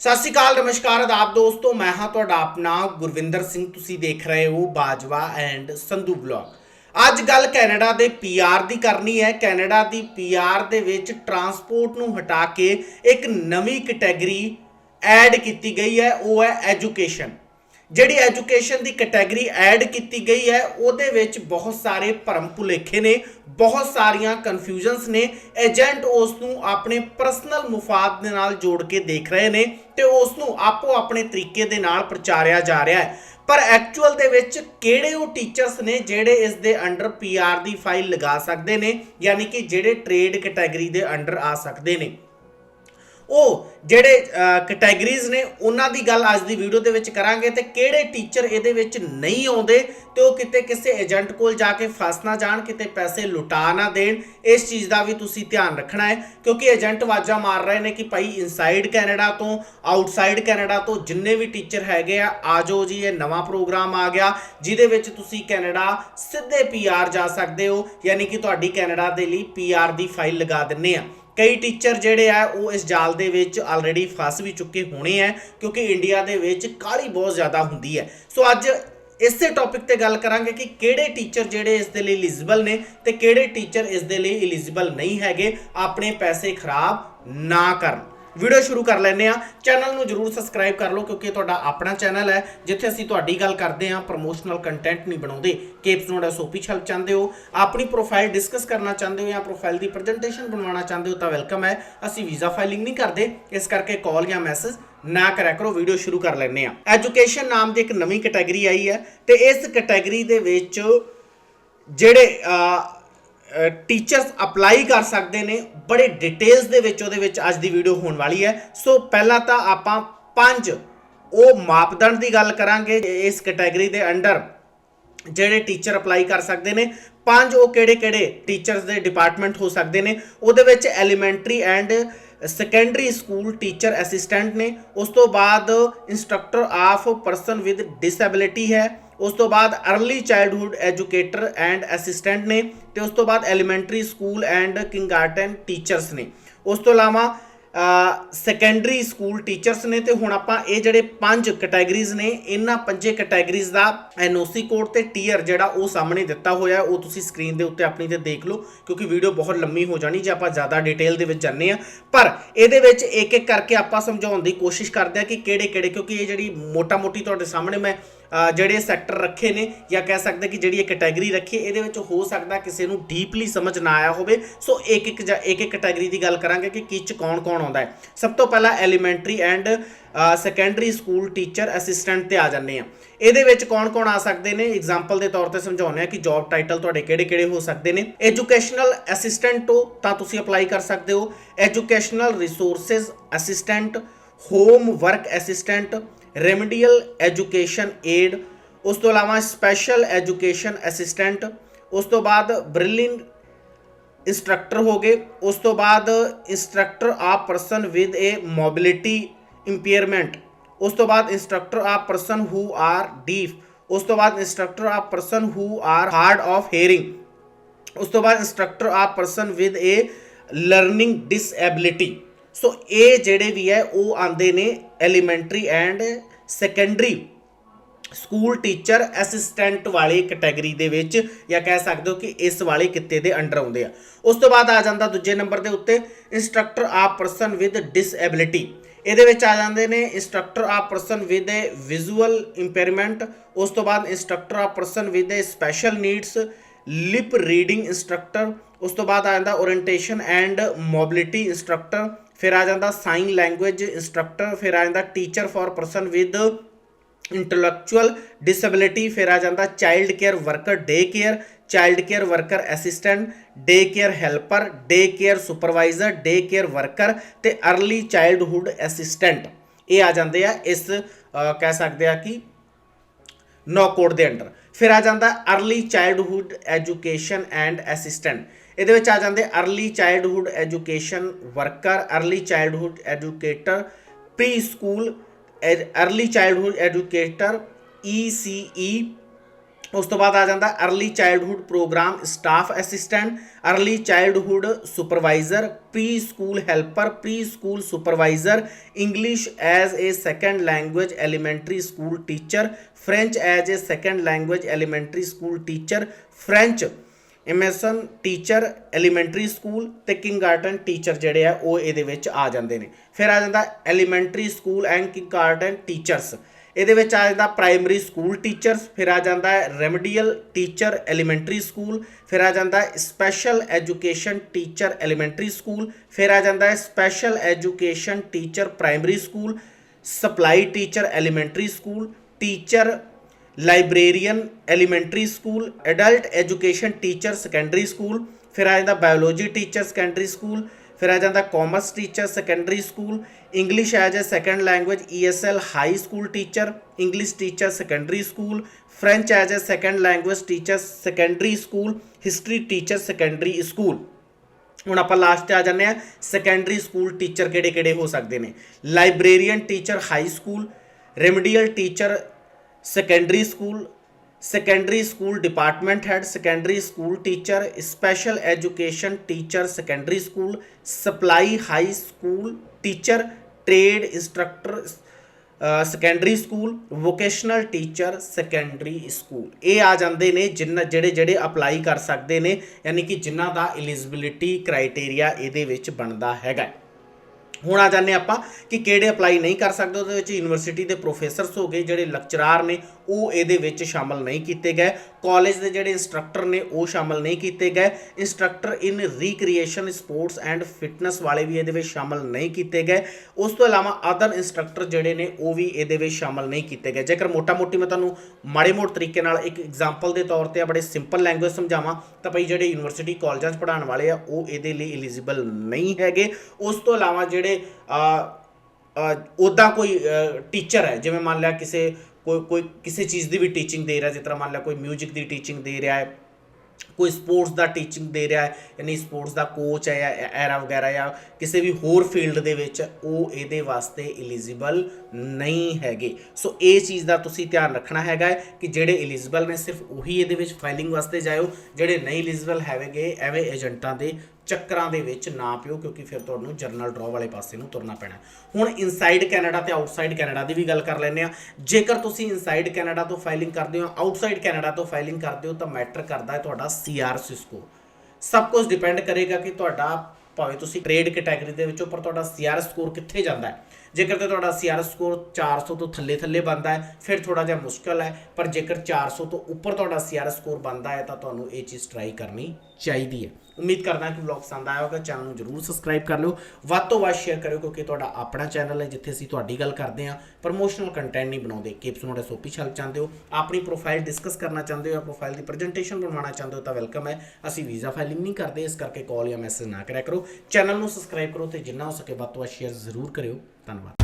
ਸਤਿ ਸ਼੍ਰੀ ਅਕਾਲ, ਨਮਸਕਾਰ, ਆਦਾਬ ਦੋਸਤੋ, ਮੈਂ ਹਾਂ ਤੁਹਾਡਾ ਆਪਣਾ ਗੁਰਵਿੰਦਰ ਸਿੰਘ, ਤੁਸੀਂ ਦੇਖ ਰਹੇ ਹੋ ਬਾਜਵਾ ਐਂਡ ਸੰਧੂ ਬਲੌਗ। ਅੱਜ ਗੱਲ ਕੈਨੇਡਾ ਦੇ ਪੀਆਰ ਦੀ ਕਰਨੀ ਹੈ। ਕੈਨੇਡਾ ਦੀ ਪੀਆਰ ਦੇ ਵਿੱਚ ਟਰਾਂਸਪੋਰਟ ਨੂੰ ਹਟਾ ਕੇ ਇੱਕ ਨਵੀਂ ਕੈਟਾਗਰੀ ਐਡ ਕੀਤੀ ਗਈ ਹੈ, ਉਹ ਹੈ ਐਜੂਕੇਸ਼ਨ। ਜਿਹੜੀ ਐਜੂਕੇਸ਼ਨ ਦੀ ਕੈਟਾਗਰੀ ਐਡ ਕੀਤੀ ਗਈ ਹੈ, ਉਹਦੇ ਵਿੱਚ ਬਹੁਤ ਸਾਰੇ ਭਰਮ ਭੁਲੇਖੇ ਨੇ, ਬਹੁਤ ਸਾਰੀਆਂ ਕਨਫਿਊਜ਼ਨਸ ਨੇ। ਏਜੰਟ ਉਸ ਨੂੰ ਆਪਣੇ ਪਰਸਨਲ ਮੁਫਾਦ ਦੇ ਨਾਲ ਜੋੜ ਕੇ ਦੇਖ ਰਹੇ ਨੇ ਤੇ ਉਸ ਨੂੰ ਆਪੋ ਆਪਣੇ ਤਰੀਕੇ ਦੇ ਨਾਲ ਪ੍ਰਚਾਰਿਆ ਜਾ ਰਿਹਾ ਹੈ। ਪਰ ਐਕਚੁਅਲ ਦੇ ਵਿੱਚ ਕਿਹੜੇ ਉਹ ਟੀਚਰਸ ਨੇ ਜਿਹੜੇ ਇਸ ਦੇ ਅੰਡਰ ਪੀਆਰ ਦੀ ਫਾਈਲ ਲਗਾ ਸਕਦੇ ਨੇ, ਯਾਨੀ ਕਿ ਜਿਹੜੇ ਟ੍ਰੇਡ ਕੈਟਾਗਰੀ ਦੇ ਅੰਡਰ ਆ ਸਕਦੇ ਨੇ? ਉਹ ਜਿਹੜੇ ਕੈਟਾਗਰੀਜ਼ ਨੇ, ਉਹਨਾਂ ਦੀ ਗੱਲ ਅੱਜ ਦੀ ਵੀਡੀਓ ਦੇ ਵਿੱਚ ਕਰਾਂਗੇ ਤੇ ਕਿਹੜੇ ਟੀਚਰ ਇਹਦੇ ਵਿੱਚ ਨਹੀਂ ਆਉਂਦੇ ਤੇ ਉਹ ਕਿਤੇ ਕਿਸੇ ਏਜੰਟ ਕੋਲ ਜਾ ਕੇ ਫਸ ਨਾ ਜਾਣ, ਕਿਤੇ ਪੈਸੇ ਲੁਟਾ ਨਾ ਦੇਣ। ਇਸ ਚੀਜ਼ ਦਾ ਵੀ ਤੁਸੀਂ ਧਿਆਨ ਰੱਖਣਾ ਹੈ, ਕਿਉਂਕਿ ਏਜੰਟ ਵਾਜਾ ਮਾਰ ਰਹੇ ਨੇ ਕਿ ਭਾਈ ਇਨਸਾਈਡ ਕੈਨੇਡਾ ਤੋਂ ਆਊਟਸਾਈਡ ਕੈਨੇਡਾ ਤੋਂ ਜਿੰਨੇ ਵੀ ਟੀਚਰ ਹੈਗੇ ਆ ਆਜੋ ਜੀ, ਇਹ ਨਵਾਂ ਪ੍ਰੋਗਰਾਮ ਆ ਗਿਆ, ਜਿਹਦੇ ਵਿੱਚ ਤੁਸੀਂ ਕੈਨੇਡਾ ਸਿੱਧੇ ਪੀਆਰ ਜਾ ਸਕਦੇ ਹੋ, ਯਾਨੀ ਕਿ ਤੁਹਾਡੀ ਕੈਨੇਡਾ ਦੇ ਲਈ ਪੀਆਰ ਦੀ ਫਾਈਲ ਲਗਾ ਦਿੰਨੇ ਆ। ਕਈ ਟੀਚਰ ਜਿਹੜੇ ਆ, ਉਹ ਇਸ ਜਾਲ ਦੇ ਵਿੱਚ ਆਲਰੇਡੀ ਫਸ ਵੀ ਚੁੱਕੇ ਹੋਣੇ ਆ, ਕਿਉਂਕਿ ਇੰਡੀਆ ਦੇ ਵਿੱਚ ਕਾਲੀ ਬਹੁਤ ਜ਼ਿਆਦਾ ਹੁੰਦੀ ਹੈ ਸੋ ਅੱਜ ਇਸੇ ਟੌਪਿਕ ਤੇ ਗੱਲ ਕਰਾਂਗੇ ਕਿ ਕਿਹੜੇ ਟੀਚਰ ਜਿਹੜੇ ਇਸ ਦੇ ਲਈ ਐਲੀਜੀਬਲ ਨੇ ਤੇ ਕਿਹੜੇ ਟੀਚਰ ਇਸ ਦੇ ਲਈ ਐਲੀਜੀਬਲ ਨਹੀਂ ਹੈਗੇ, ਆਪਣੇ ਪੈਸੇ ਖਰਾਬ ਨਾ ਕਰਨ। ਵੀਡੀਓ ਸ਼ੁਰੂ ਕਰ ਲੈਂਦੇ ਆ ਚੈਨਲ ਨੂੰ ਜਰੂਰ ਸਬਸਕ੍ਰਾਈਬ ਕਰ ਲਓ ਕਿਉਂਕਿ ਤੁਹਾਡਾ ਆਪਣਾ ਚੈਨਲ ਹੈ। ਜਿੱਥੇ ਅਸੀਂ ਤੁਹਾਡੀ ਗੱਲ ਕਰਦੇ ਆ ਪ੍ਰੋਮੋਸ਼ਨਲ ਕੰਟੈਂਟ ਨਹੀਂ ਬਣਾਉਂਦੇ। ਕੇਪਸ ਨੋਟ ਐਸਓਪੀ ਛਲ ਚਾਹੁੰਦੇ ਹੋ, ਆਪਣੀ ਪ੍ਰੋਫਾਈਲ ਡਿਸਕਸ ਕਰਨਾ ਚਾਹੁੰਦੇ ਹੋ ਜਾਂ ਪ੍ਰੋਫਾਈਲ ਦੀ ਪ੍ਰੈਜੈਂਟੇਸ਼ਨ ਬਣਵਾਉਣਾ ਚਾਹੁੰਦੇ ਹੋ ਤਾਂ ਵੈਲਕਮ ਹੈ। ਅਸੀਂ ਵੀਜ਼ਾ ਫਾਈਲਿੰਗ ਨਹੀਂ ਕਰਦੇ। ਇਸ ਕਰਕੇ ਕਾਲ ਜਾਂ ਮੈਸੇਜ ਨਾ ਕਰਿਆ ਕਰੋ, ਵੀਡੀਓ ਸ਼ੁਰੂ ਕਰ ਲੈਂਦੇ ਆ ਐਜੂਕੇਸ਼ਨ ਨਾਮ ਦੀ ਇੱਕ ਨਵੀਂ ਕੈਟਾਗਰੀ ਆਈ ਹੈ ਤੇ ਇਸ ਕੈਟਾਗਰੀ ਦੇ ਵਿੱਚ ਜਿਹੜੇ ਟੀਚਰਸ ਅਪਲਾਈ ਕਰ ਸਕਦੇ ਨੇ। ਬੜੇ ਡਿਟੇਲਸ ਦੇ ਵਿੱਚ ਉਹਦੇ ਵਿੱਚ ਅੱਜ ਦੀ ਵੀਡੀਓ ਹੋਣ ਵਾਲੀ ਹੈ। ਸੋ ਪਹਿਲਾਂ ਤਾਂ ਆਪਾਂ ਪੰਜ ਉਹ ਮਾਪਦੰਡ ਦੀ ਗੱਲ ਕਰਾਂਗੇ ਇਸ ਕੈਟਾਗਰੀ ਦੇ ਅੰਡਰ ਜਿਹੜੇ ਟੀਚਰ ਅਪਲਾਈ ਕਰ ਸਕਦੇ ਨੇ। ਪੰਜ ਉਹ ਕਿਹੜੇ ਕਿਹੜੇ ਟੀਚਰਸ ਦੇ ਡਿਪਾਰਟਮੈਂਟ ਹੋ ਸਕਦੇ ਨੇ। ਉਹਦੇ ਵਿੱਚ elementary and secondary school teacher assistant ਨੇ। ਉਸ ਤੋਂ ਬਾਅਦ instructor of person with disability ਹੈ। ਉਸ ਤੋਂ ਬਾਅਦ early childhood educator and assistant ਨੇ ਤੇ ਉਸ ਤੋਂ ਬਾਅਦ elementary school and kindergarten teachers ਨੇ। ਉਸ ਤੋਂ ਇਲਾਵਾ ਸੈਕੰਡਰੀ ਸਕੂਲ ਟੀਚਰਸ ਨੇ ਤੇ ਹੁਣ ਆਪਾਂ ਇਹ ਜਿਹੜੇ ਪੰਜ ਕੈਟਾਗਰੀਜ਼ ਨੇ, ਇਹਨਾਂ ਪੰਜੇ ਕੈਟਾਗਰੀਜ਼ ਦਾ ਐਨਓਸੀ ਕੋਡ ਤੇ ਟੀਅਰ ਜਿਹੜਾ ਉਹ ਸਾਹਮਣੇ ਦਿੱਤਾ ਹੋਇਆ ਉਹ ਤੁਸੀਂ ਸਕਰੀਨ ਦੇ ਉੱਤੇ ਆਪਣੀ ਤੇ ਦੇਖ ਲਓ, ਕਿਉਂਕਿ ਵੀਡੀਓ ਬਹੁਤ ਲੰਮੀ ਹੋ ਜਾਣੀ ਜੇ ਆਪਾਂ ਜ਼ਿਆਦਾ ਡਿਟੇਲ ਦੇ ਵਿੱਚ ਜਾਣਦੇ ਆ ਪਰ ਇਹਦੇ ਵਿੱਚ ਇੱਕ ਇੱਕ ਕਰਕੇ ਆਪਾਂ ਸਮਝਾਉਣ ਦੀ ਕੋਸ਼ਿਸ਼ ਕਰਦੇ ਆ ਕਿ ਕਿਹੜੇ ਕਿਹੜੇ ਕਿਉਂਕਿ ਇਹ ਜਿਹੜੀ ਮੋਟਾ-ਮੋਟੀ ਤੁਹਾਡੇ ਸਾਹਮਣੇ ਮੈਂ ਜਿਹੜੇ ਸੈਕਟਰ ਰੱਖੇ ਨੇ ਜਾਂ ਕਹਿ ਸਕਦੇ ਕਿ ਜਿਹੜੀ ਇਹ ਕੈਟਾਗਰੀ ਰੱਖੀ, ਇਹਦੇ ਵਿੱਚ ਹੋ ਸਕਦਾ ਕਿਸੇ ਨੂੰ ਡੀਪਲੀ ਸਮਝ ਨਾ ਆਇਆ ਹੋਵੇ। ਸੋ ਇੱਕ ਇੱਕ ਜਾਂ ਇੱਕ ਇੱਕ ਕੈਟਾਗਰੀ ਦੀ ਗੱਲ ਕਰਾਂਗੇ ਕਿ ਕਿਚ ਕੌਣ ਕੌਣ ਆਉਂਦਾ ਹੈ। ਸਭ ਤੋਂ ਪਹਿਲਾਂ elementary and secondary school teacher assistant ਤੇ ਆ ਜਾਂਦੇ ਆ ਇਹਦੇ ਵਿੱਚ ਕੌਣ ਕੌਣ ਆ ਸਕਦੇ ਨੇ? ਐਗਜ਼ਾਮਪਲ ਦੇ ਤੌਰ ਤੇ ਸਮਝਾਉਂਦੇ ਆ ਕਿ ਜੌਬ ਟਾਈਟਲ ਤੁਹਾਡੇ ਕਿਹੜੇ ਕਿਹੜੇ ਹੋ ਸਕਦੇ ਨੇ। ਐਜੂਕੇਸ਼ਨਲ ਅਸਿਸਟੈਂਟ ਹੋ, ਤਾਂ ਤੁਸੀਂ ਅਪਲਾਈ ਕਰ ਸਕਦੇ ਹੋ। Educational resources assistant homework assistant remedial education aid ਉਸ ਤੋਂ ਇਲਾਵਾ ਸਪੈਸ਼ਲ ਐਜੂਕੇਸ਼ਨ ਅਸਿਸਟੈਂਟ ਉਸ ਤੋਂ ਬਾਅਦ ਬ੍ਰਿਲਿੰਗ ਇੰਸਟ੍ਰਕਟਰ ਹੋ ਗਏ ਉਸ ਤੋਂ ਬਾਅਦ instructor a person with a mobility impairment ਉਸ ਤੋਂ ਬਾਅਦ ਇੰਸਟ੍ਰਕਟਰ ਆ ਪਰਸਨ ਹੂ ਆਰ ਡੀਫ ਉਸ ਤੋਂ ਬਾਅਦ instructor of person who are hard of hearing ਉਸ ਤੋਂ ਬਾਅਦ instructor of person with a learning disability so ਇਹ ਜਿਹੜੇ ਵੀ ਹੈ, ਉਹ ਆਂਦੇ ਨੇ elementary and secondary school teacher assistant ਵਾਲੀ ਕੈਟਾਗਰੀ ਦੇ ਵਿੱਚ ਜਾਂ ਕਹਿ ਸਕਦੇ ਹੋ ਕਿ ਇਸ ਵਾਲੇ ਕਿੱਤੇ ਦੇ ਅੰਡਰ ਆਉਂਦੇ ਆ। ਉਸ ਤੋਂ ਬਾਅਦ ਆ ਜਾਂਦਾ ਦੂਜੇ ਨੰਬਰ ਦੇ ਉੱਤੇ ਇੰਸਟ੍ਰਕਟਰ ਆ ਪਰਸਨ ਵਿਦ ਡਿਸਐਬਿਲਿਟੀ ਇਹਦੇ ਵਿੱਚ ਆ ਜਾਂਦੇ ਨੇ instructor a person with a visual impairment ਉਸ ਤੋਂ ਬਾਅਦ instructor of person with a special needs lip reading instructor ਉਸ ਤੋਂ ਬਾਅਦ ਆ ਜਾਂਦਾ ਓਰੀਐਂਟੇਸ਼ਨ ਐਂਡ ਮੋਬਿਲਿਟੀ ਇੰਸਟ੍ਰਕਟਰ ਫਿਰ ਆ ਜਾਂਦਾ ਸਾਈਨ ਲੈਂਗੁਏਜ ਇਨਸਟ੍ਰਕਟਰ ਫਿਰ ਆ ਜਾਂਦਾ teacher for person with intellectual disability ਫਿਰ ਆ ਜਾਂਦਾ child care worker day care child care worker assistant day care helper day care supervisor day care worker ਤੇ ਅਰਲੀ ਚਾਈਲਡਹੂਡ ਅਸਿਸਟੈਂਟ ਇਹ ਆ ਜਾਂਦੇ ਆ ਇਸ ਕਹਿ ਸਕਦੇ ਆ ਕਿ ਨੌ ਕੋਡ ਦੇ ਅੰਡਰ। ਫਿਰ ਆ ਜਾਂਦਾ early childhood education and assistant ਇਹਦੇ ਵਿੱਚ ਆ ਜਾਂਦੇ early childhood education worker early childhood educator preschool early childhood educator ECE ਉਸ ਤੋਂ ਬਾਅਦ ਆ ਜਾਂਦਾ early childhood programme staff assistant early childhood supervisor preschool helper preschool supervisor English as a second language elementary school teacher French as a second language elementary school teacher French MSN teacher elementary school ਤੇ kindergarten teacher ਜਿਹੜੇ ਆ, ਉਹ ਇਹਦੇ ਵਿੱਚ ਆ ਜਾਂਦੇ ਨੇ। ਫਿਰ ਆ ਜਾਂਦਾ elementary school and kindergarten teachers ਇਹਦੇ ਵਿੱਚ ਆ ਜਾਂਦਾ ਪ੍ਰਾਇਮਰੀ ਸਕੂਲ ਟੀਚਰਸ ਫਿਰ ਆ ਜਾਂਦਾ ਹੈ ਰੈਮਡੀਅਲ ਟੀਚਰ ਐਲੀਮੈਂਟਰੀ ਸਕੂਲ ਫਿਰ ਆ ਜਾਂਦਾ ਹੈ special education teacher elementary school ਫਿਰ ਆ ਜਾਂਦਾ ਹੈ special education teacher primary school supply teacher elementary school teacher librarian elementary school adult education teacher secondary school ਫਿਰ ਆ ਜਾਂਦਾ ਬਾਇਓਲੋਜੀ ਟੀਚਰ ਸੈਕੰਡਰੀ ਸਕੂਲ ਫਿਰ ਆ ਜਾਂਦਾ commerce teacher secondary school English as a second language ESL high school teacher English teacher secondary school French as a second language teacher secondary school history teacher secondary school ਹੁਣ ਆਪਾਂ last ਤੇ ਆ ਜਾਂਦੇ ਆ secondary school teacher ਕਿਹੜੇ ਕਿਹੜੇ ਹੋ ਸਕਦੇ ਨੇ? Librarian teacher high school remedial teacher secondary school secondary school department head secondary school teacher special education teacher secondary school supply high school teacher trade instructor secondary school vocational teacher secondary school ਇਹ ਆ ਜਾਂਦੇ ਨੇ ਜਿਨ੍ਹਾਂ ਜਿਹੜੇ ਜਿਹੜੇ apply ਕਰ ਸਕਦੇ ਨੇ, ਯਾਨੀ ਕਿ ਜਿਨ੍ਹਾਂ ਦਾ ਐਲੀਜੀਬਿਲਿਟੀ ਕ੍ਰਾਈਟੇਰੀਆ ਇਹਦੇ ਵਿੱਚ ਬਣਦਾ ਹੈਗਾ ਹੁਣ ਆ ਜਾਂਦੇ ਆਪਾਂ ਕਿ ਕਿਹੜੇ ਅਪਲਾਈ ਨਹੀਂ ਕਰ ਸਕਦੇ, ਉਹਦੇ ਵਿੱਚ ਯੂਨੀਵਰਸਿਟੀ ਦੇ ਪ੍ਰੋਫੈਸਰਸ ਹੋ ਗਏ, ਜਿਹੜੇ ਲੈਕਚਰਾਰ ਨੇ ਉਹ ਇਹਦੇ ਵਿੱਚ ਸ਼ਾਮਲ ਨਹੀਂ ਕੀਤੇ ਗਏ। ਕਾਲਜ ਦੇ ਜਿਹੜੇ ਇੰਸਟ੍ਰਕਟਰ ਨੇ, ਉਹ ਸ਼ਾਮਲ ਨਹੀਂ ਕੀਤੇ ਗਏ। Instructor in recreation sports and fitness ਵਾਲੇ ਵੀ ਇਹਦੇ ਵਿੱਚ ਸ਼ਾਮਲ ਨਹੀਂ ਕੀਤੇ ਗਏ। ਉਸ ਤੋਂ ਇਲਾਵਾ ਅਦਰ ਇੰਸਟ੍ਰਕਟਰ ਜਿਹੜੇ ਨੇ, ਉਹ ਵੀ ਇਹਦੇ ਵਿੱਚ ਸ਼ਾਮਲ ਨਹੀਂ ਕੀਤੇ ਗਏ। ਜੇਕਰ ਮੋਟਾ-ਮੋਟੀ ਮੈਂ ਤੁਹਾਨੂੰ ਮਾੜੇ ਮੋਟ ਤਰੀਕੇ ਨਾਲ ਇੱਕ ਐਗਜ਼ਾਮਪਲ ਦੇ ਤੌਰ ਤੇ ਆ ਬੜੇ ਸਿੰਪਲ ਲੈਂਗੁਏਜ ਸਮਝਾਵਾਂ, ਤਾਂ ਭਈ ਜਿਹੜੇ ਯੂਨੀਵਰਸਿਟੀ ਕਾਲਜਾਂ 'ਚ ਪੜ੍ਹਾਉਣ ਵਾਲੇ ਆ, ਉਹ ਇਹਦੇ ਲਈ ਐਲੀਜੀਬਲ ਨਹੀਂ ਹੈਗੇ। ਉਸ ਤੋਂ ਇਲਾਵਾ ਜਿਹੜੇ ਉਦਾਂ ਕੋਈ ਟੀਚਰ ਹੈ, ਜਿਵੇਂ ਮੰਨ ਲਿਆ ਕਿਸੇ ਕੋਈ ਕੋਈ ਕਿਸੇ ਚੀਜ਼ ਦੀ ਵੀ ਟੀਚਿੰਗ ਦੇ ਰਿਹਾ, ਜਿਸ ਤਰ੍ਹਾਂ ਮੰਨ ਲਿਆ ਕੋਈ 뮤직 ਦੀ ਟੀਚਿੰਗ ਦੇ ਰਿਹਾ ਹੈ, ਕੋਈ ਸਪੋਰਟਸ ਦਾ ਟੀਚਿੰਗ ਦੇ ਰਿਹਾ ਹੈ, ਯਾਨੀ ਸਪੋਰਟਸ ਦਾ ਕੋਚ ਹੈ ਜਾਂ ਐਰਾ ਵਗੈਰਾ ਜਾਂ ਕਿਸੇ ਵੀ ਹੋਰ ਫੀਲਡ ਦੇ ਵਿੱਚ, ਉਹ ਇਹਦੇ ਵਾਸਤੇ ਐਲੀਜੀਬਲ ਨਹੀਂ ਹੈਗੇ। ਸੋ ਇਹ ਚੀਜ਼ ਦਾ ਤੁਸੀਂ ਧਿਆਨ ਰੱਖਣਾ ਹੈਗਾ ਹੈ ਕਿ ਜਿਹੜੇ ਐਲੀਜੀਬਲ ਨੇ, ਸਿਰਫ ਉਹੀ ਇਹਦੇ ਵਿੱਚ ਫਾਈਲਿੰਗ ਵਾਸਤੇ ਜਾਇਓ, ਜਿਹੜੇ ਨਹੀਂ ਐਲੀਜੀਬਲ ਹੈਵੇਗੇ, ਐਵੇਂ ਏਜੰਟਾਂ ਦੇ ਚੱਕਰਾਂ ਦੇ ਵਿੱਚ ਨਾ ਪਿਓ, ਕਿਉਂਕਿ ਫਿਰ ਤੁਹਾਨੂੰ ਜਰਨਲ ਡਰਾਅ ਵਾਲੇ ਪਾਸੇ ਨੂੰ ਤੁਰਨਾ ਪੈਣਾ ਹੁਣ ਇਨਸਾਈਡ ਕੈਨੇਡਾ ਤੇ ਆਊਟਸਾਈਡ ਕੈਨੇਡਾ ਦੀ ਵੀ ਗੱਲ ਕਰ ਲੈਂਦੇ ਆ ਜੇਕਰ ਤੁਸੀਂ ਇਨਸਾਈਡ ਕੈਨੇਡਾ ਤੋਂ ਫਾਈਲਿੰਗ ਕਰਦੇ ਹੋ ਆਊਟਸਾਈਡ ਕੈਨੇਡਾ ਤੋਂ ਫਾਈਲਿੰਗ ਕਰਦੇ ਹੋ, ਤਾਂ ਮੈਟਰ ਕਰਦਾ ਹੈ ਤੁਹਾਡਾ ਸੀਆਰਸੀ ਸਕੋਰ ਸਭ ਕੁਝ ਡਿਪੈਂਡ ਕਰੇਗਾ ਕਿ ਤੁਹਾਡਾ, ਭਾਵੇਂ ਤੁਸੀਂ ਟ੍ਰੇਡ ਕੈਟਾਗਰੀ ਦੇ ਵਿੱਚੋਂ ਪਰ ਤੁਹਾਡਾ ਸੀਆਰ ਸਕੋਰ ਕਿੱਥੇ ਜਾਂਦਾ ਹੈ। ਜੇਕਰ ਤੇ ਤੁਹਾਡਾ ਸੀਆਰ ਸਕੋਰ 400 ਤੋਂ ਥੱਲੇ ਥੱਲੇ ਬੰਦਾ ਹੈ, ਫਿਰ ਥੋੜਾ ਜਿਹਾ ਮੁਸ਼ਕਲ ਹੈ, ਪਰ ਜੇਕਰ 400 ਤੋਂ ਉੱਪਰ ਤੁਹਾਡਾ ਸੀਆਰ ਸਕੋਰ ਬੰਦਾ ਹੈ, ਤਾਂ ਤੁਹਾਨੂੰ ਇਹ ਚੀਜ਼ ਟਰਾਈ ਕਰਨੀ ਚਾਹੀਦੀ ਹੈ। ਉਮੀਦ ਕਰਦਾ ਕਿ ਵਲੌਗ ਪਸੰਦ ਆਇਆ ਹੋਵੇਗਾ ਚੈਨਲ ਨੂੰ ਜਰੂਰ ਸਬਸਕ੍ਰਾਈਬ ਕਰ ਲਿਓ। ਵੱਧ ਤੋਂ ਵੱਧ ਸ਼ੇਅਰ ਕਰਿਓ, ਕਿਉਂਕਿ ਤੁਹਾਡਾ ਆਪਣਾ ਚੈਨਲ ਹੈ, ਜਿੱਥੇ ਅਸੀਂ ਤੁਹਾਡੀ ਗੱਲ ਕਰਦੇ ਹਾਂ। ਪ੍ਰਮੋਸ਼ਨਲ ਕੰਟੈਂਟ ਨਹੀਂ ਬਣਾਉਂਦੇ ਕਿਪਸ ਨੋਟ ਐਸਓਪੀ ਛਲ ਚਾਹੁੰਦੇ ਹੋ। ਆਪਣੀ ਪ੍ਰੋਫਾਈਲ ਡਿਸਕਸ ਕਰਨਾ ਚਾਹੁੰਦੇ ਹੋ ਜਾਂ ਪ੍ਰੋਫਾਈਲ ਦੀ ਪ੍ਰੈਜੈਂਟੇਸ਼ਨ ਬਣਵਾਉਣਾ ਚਾਹੁੰਦੇ ਹੋ, ਤਾਂ ਵੈਲਕਮ ਹੈ। ਅਸੀਂ ਵੀਜ਼ਾ ਫਾਈਲਿੰਗ ਨਹੀਂ ਕਰਦੇ, ਇਸ ਕਰਕੇ ਕਾਲ ਜਾਂ ਮੈਸੇਜ ਨਾ ਕਰਿਆ ਕਰੋ। ਚੈਨਲ ਨੂੰ ਸਬਸਕ੍ਰਾਈਬ ਕਰੋ ਤੇ ਜਿੰਨਾ ਹੋ ਸਕੇ ਵੱਧ ਤੋਂ ਵੱਧ ਸ਼ੇਅਰ ਜ਼ਰੂਰ ਕਰਿਓ। ਧੰਨਵਾਦ